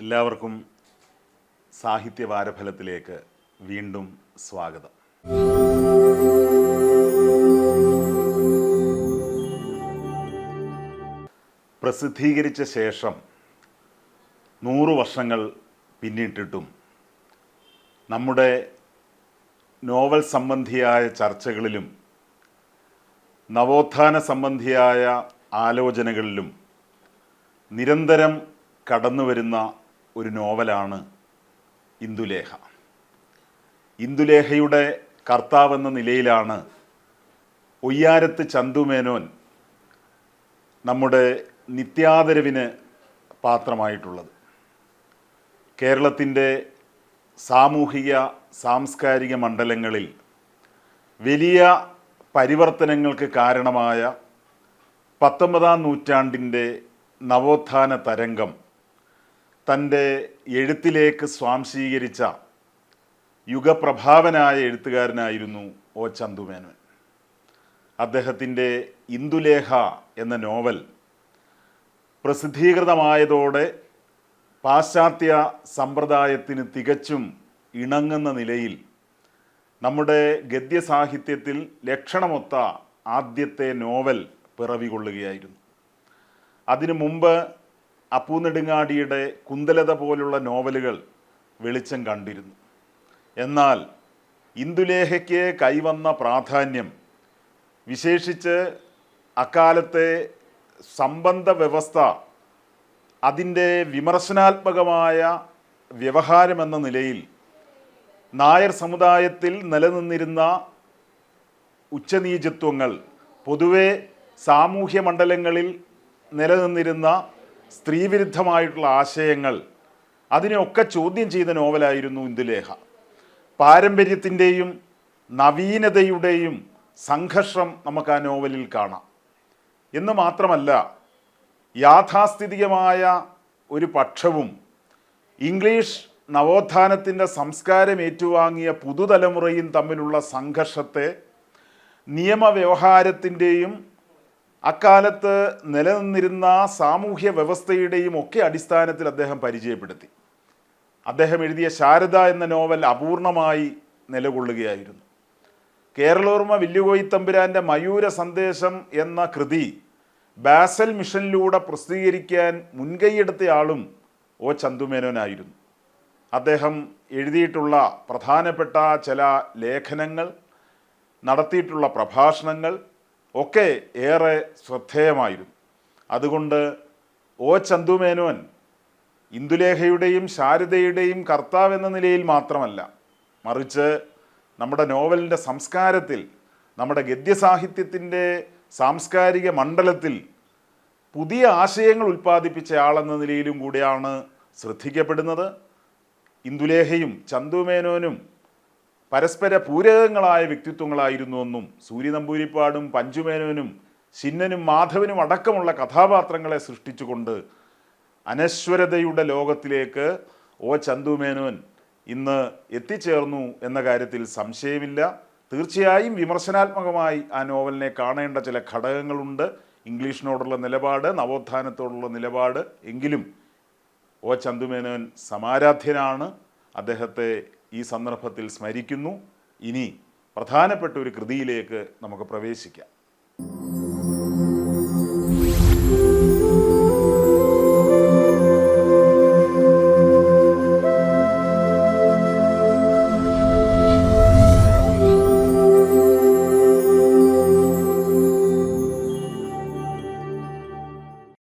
എല്ലാവർക്കും സാഹിത്യ വാരഫലത്തിലേക്ക് വീണ്ടും സ്വാഗതം. പ്രസിദ്ധീകരിച്ച ശേഷം നൂറു വർഷങ്ങൾ പിന്നിട്ടിട്ടും നമ്മുടെ നോവൽ സംബന്ധിയായ ചർച്ചകളിലും നവോത്ഥാന സംബന്ധിയായ ആലോചനകളിലും നിരന്തരം കടന്നു വരുന്ന ഒരു നോവലാണ് ഇന്ദുലേഖ. ഇന്ദുലേഖയുടെ കർത്താവെന്ന നിലയിലാണ് ഒയ്യാരത്ത് ചന്തുമേനോൻ നമ്മുടെ നിത്യാദരവിന് പാത്രമായിട്ടുള്ളത്. കേരളത്തിന്റെ സാമൂഹിക സാംസ്കാരിക മണ്ഡലങ്ങളിൽ വലിയ പരിവർത്തനങ്ങൾക്ക് കാരണമായ പത്തൊമ്പതാം നൂറ്റാണ്ടിന്റെ നവോത്ഥാന തരംഗം തന്റെ എഴുത്തിലേക്ക് സ്വാംശീകരിച്ച യുഗപ്രഭാവനായ എഴുത്തുകാരനായിരുന്നു ഒ ചന്തുമേനോൻ. അദ്ദേഹത്തിന്റെ ഇന്ദുലേഖ എന്ന നോവൽ പ്രസിദ്ധീകൃതമായതോടെ പാശ്ചാത്യ സമ്പ്രദായത്തിന് തികച്ചും ഇണങ്ങുന്ന നിലയിൽ നമ്മുടെ ഗദ്യസാഹിത്യത്തിൽ ലക്ഷണമൊത്ത ആദ്യത്തെ നോവൽ പിറവികൊള്ളുകയായിരുന്നു. അതിനു മുമ്പ് അപ്പു നെടുങ്ങാടിയുടെ കുന്തലത പോലുള്ള നോവലുകൾ വെളിച്ചം കണ്ടിരുന്നു. എന്നാൽ ഇന്ദുലേഖയ്ക്ക് കൈവന്ന പ്രാധാന്യം വിശേഷിച്ച് അക്കാലത്തെ സംബന്ധ വ്യവസ്ഥ അതിന്റെ വിമർശനാത്മകമായ വ്യവഹാരമെന്ന നിലയിൽ നായർ സമുദായത്തിൽ നിലനിന്നിരുന്ന ഉച്ചനീചത്വങ്ങൾ പൊതുവെ സാമൂഹ്യ മണ്ഡലങ്ങളിൽ നിലനിന്നിരുന്ന സ്ത്രീവിരുദ്ധമായിട്ടുള്ള ആശയങ്ങൾ. അതിനെയൊക്കെ ചോദ്യം ചെയ്ത നോവലായിരുന്നു ഇന്ദുലേഖ. പാരമ്പര്യത്തിന്റെയും നവീനതയുടെയും സംഘർഷം നമുക്ക് ആ നോവലിൽ കാണാം. എന്ന് മാത്രമല്ല യാഥാസ്ഥിതികമായ ഒരു പക്ഷവും ഇംഗ്ലീഷ് നവോത്ഥാനത്തിന്റെ സംസ്കാരം ഏറ്റുവാങ്ങിയ പുതുതലമുറയും തമ്മിലുള്ള സംഘർഷത്തെ നിയമവ്യവഹാരത്തിന്റെയും അക്കാലത്ത് നിലനിന്നിരുന്ന സാമൂഹ്യ വ്യവസ്ഥയുടെയും ഒക്കെ അടിസ്ഥാനത്തിൽ അദ്ദേഹം പരിചയപ്പെടുത്തി. അദ്ദേഹം എഴുതിയ ശാരദ എന്ന നോവൽ അപൂർണമായി നിലകൊള്ളുകയായിരുന്നു. കേരളോർമ്മ വില്ലുകോയി തമ്പുരാന്റെ മയൂര സന്ദേശം എന്ന കൃതി ബാസൽ മിഷനിലൂടെ പ്രസിദ്ധീകരിക്കാൻ മുൻകൈയെടുത്തയാളും ഒ ചന്തുമേനോനായിരുന്നു. അദ്ദേഹം എഴുതിയിട്ടുള്ള പ്രധാനപ്പെട്ട ചില ലേഖനങ്ങൾ നടത്തിയിട്ടുള്ള പ്രഭാഷണങ്ങൾ ഒക്കെ ഏറെ ശ്രദ്ധേയമായിരുന്നു. അതുകൊണ്ട് ഒ ചന്തുമേനോൻ ഇന്ദുലേഖയുടെയും ശാരദയുടെയും കർത്താവ് എന്ന നിലയിൽ മാത്രമല്ല മറിച്ച് നമ്മുടെ നോവലിന്റെ സംസ്കാരത്തിൽ നമ്മുടെ ഗദ്യസാഹിത്യത്തിന്റെ സാംസ്കാരിക മണ്ഡലത്തിൽ പുതിയ ആശയങ്ങൾ ഉൽപ്പാദിപ്പിച്ച ആളെന്ന നിലയിലും കൂടിയാണ് ശ്രദ്ധിക്കപ്പെടുന്നത്. ഇന്ദുലേഖയും ചന്തുമേനോനും പരസ്പര പൂരകങ്ങളായ വ്യക്തിത്വങ്ങളായിരുന്നുവെന്നും സൂര്യ നമ്പൂരിപ്പാടും പഞ്ചുമേനോനും ചിന്നനും മാധവനും അടക്കമുള്ള കഥാപാത്രങ്ങളെ സൃഷ്ടിച്ചുകൊണ്ട് അനശ്വരതയുടെ ലോകത്തിലേക്ക് ഓ ചന്തുമേനോൻ ഇന്ന് എത്തിച്ചേർന്നു എന്ന കാര്യത്തിൽ സംശയമില്ല. തീർച്ചയായും വിമർശനാത്മകമായി ആ നോവലിനെ കാണേണ്ട ചില ഘടകങ്ങളുണ്ട്. ഇംഗ്ലീഷിനോടുള്ള നിലപാട് നവോത്ഥാനത്തോടുള്ള നിലപാട്. എങ്കിലും ഓ ചന്തുമേനോൻ സമാരാധ്യനാണ്. അദ്ദേഹത്തെ ഈ സന്ദർഭത്തിൽ സ്മരിക്കുന്നു. ഇനി പ്രധാനപ്പെട്ട ഒരു കൃതിയിലേക്ക് നമുക്ക് പ്രവേശിക്കാം.